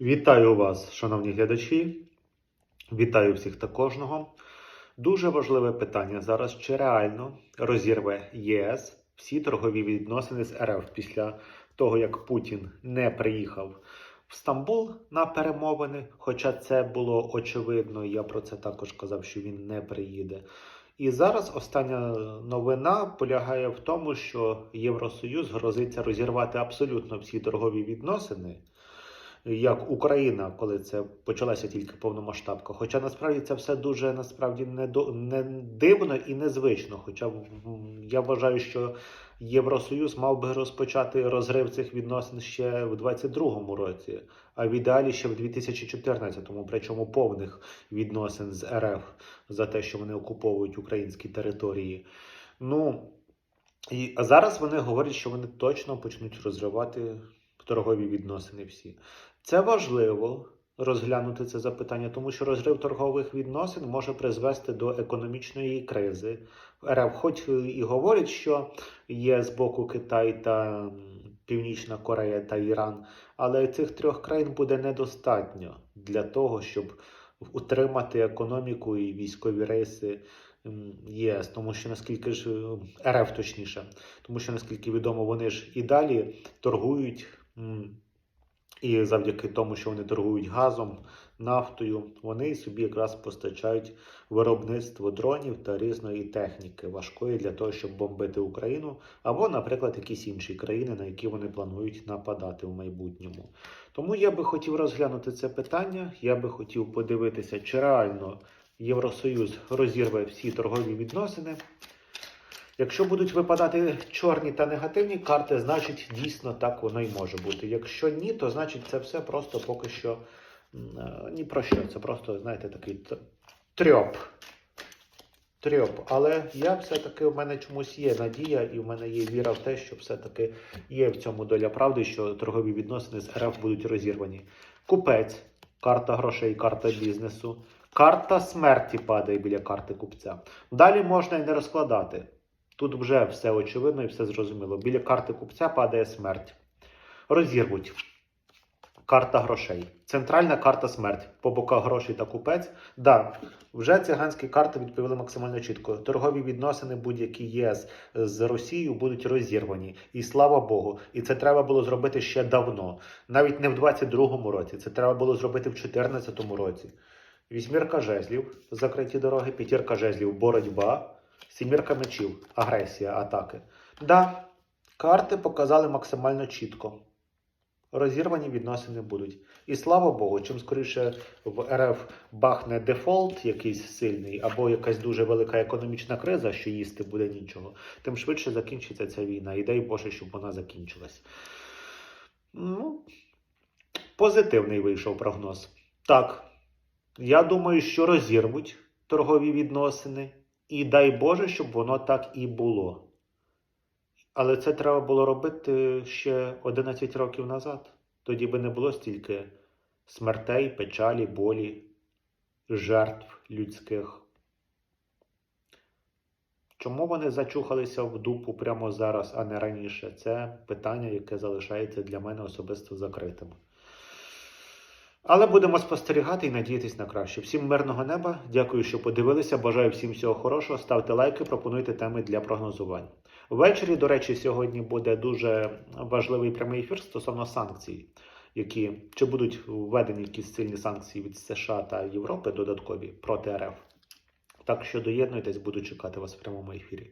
Вітаю вас, шановні глядачі. Вітаю всіх та кожного. Дуже важливе питання зараз: чи реально розірве ЄС всі торгові відносини з РФ після того, як Путін не приїхав в Стамбул на перемовини? Хоча це було очевидно, я про це також казав, що він не приїде. І зараз остання новина полягає в тому, що Євросоюз грозиться розірвати абсолютно всі торгові відносини як Україна, коли це почалася тільки повномасштабка. Хоча насправді це все дуже насправді не, не дивно і незвично. Хоча я вважаю, що Євросоюз мав би розпочати розрив цих відносин ще в 22-му році, а в ідеалі ще в 2014-му, причому повних відносин з РФ за те, що вони окуповують українські території. Ну і зараз вони говорять, що вони точно почнуть розривати торгові відносини всі. Це важливо розглянути це запитання, тому що розрив торгових відносин може призвести до економічної кризи. РФ, хоч і говорять, що є з боку Китай та Північна Корея та Іран, але цих трьох країн буде недостатньо для того, щоб утримати економіку і військові рейси ЄС, тому що наскільки ж РФ точніше, тому що наскільки відомо, вони ж і далі торгують. І завдяки тому, що вони торгують газом, нафтою, вони собі якраз постачають виробництво дронів та різної техніки важкої для того, щоб бомбити Україну, або, наприклад, якісь інші країни, на які вони планують нападати в майбутньому. Тому я би хотів розглянути це питання. Я би хотів подивитися, чи реально Євросоюз розірве всі торгові відносини. Якщо будуть випадати чорні та негативні карти, значить дійсно так воно і може бути. Якщо ні, то значить це все просто поки що е, ні про що. Це просто, знаєте, такий трьоп. Трьоп. Але я все-таки в мене чомусь є надія, і в мене є віра в те, що все-таки є в цьому доля правди, що торгові відносини з РФ будуть розірвані. Купець, карта грошей, карта бізнесу. Карта смерті падає біля карти купця. Далі можна і не розкладати. Тут вже все очевидно і все зрозуміло. Біля карти купця падає смерть. Розірвуть. Карта грошей. Центральна карта смерть. По боках грошей та купець. Да, вже циганські карти відповіли максимально чітко. Торгові відносини будь-які ЄС з Росією будуть розірвані. І слава Богу. І це треба було зробити ще давно. Навіть не в 22-му році. Це треба було зробити в 2014 році. Вісьмірка жезлів, закриті дороги, п'ятірка жезлів, боротьба. Сімірка мечів, агресія, атаки. Да, карти показали максимально чітко. Розірвані відносини будуть. І слава Богу, чим скоріше в РФ бахне дефолт якийсь сильний, або якась дуже велика економічна криза, що їсти буде нічого, тим швидше закінчиться ця війна. І дай Боже, щоб вона закінчилась. Ну, позитивний вийшов прогноз. Так, я думаю, що розірвуть торгові відносини. І дай Боже, щоб воно так і було. Але це треба було робити ще 11 років назад. Тоді би не було стільки смертей, печалі, болі, жертв людських. Чому вони зачухалися в дупу прямо зараз, а не раніше? Це питання, яке залишається для мене особисто закритим. Але будемо спостерігати і надіятись на краще. Всім мирного неба. Дякую, що подивилися. Бажаю всім всього хорошого. Ставте лайки, пропонуйте теми для прогнозувань. Ввечері, до речі, сьогодні буде дуже важливий прямий ефір стосовно санкцій, які чи будуть введені якісь сильні санкції від США та Європи додаткові проти РФ. Так що доєднуйтесь, буду чекати вас в прямому ефірі.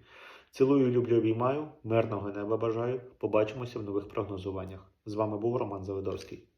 Цілую, люблю, обіймаю, мирного неба бажаю. Побачимося в нових прогнозуваннях. З вами був Роман Завидовський.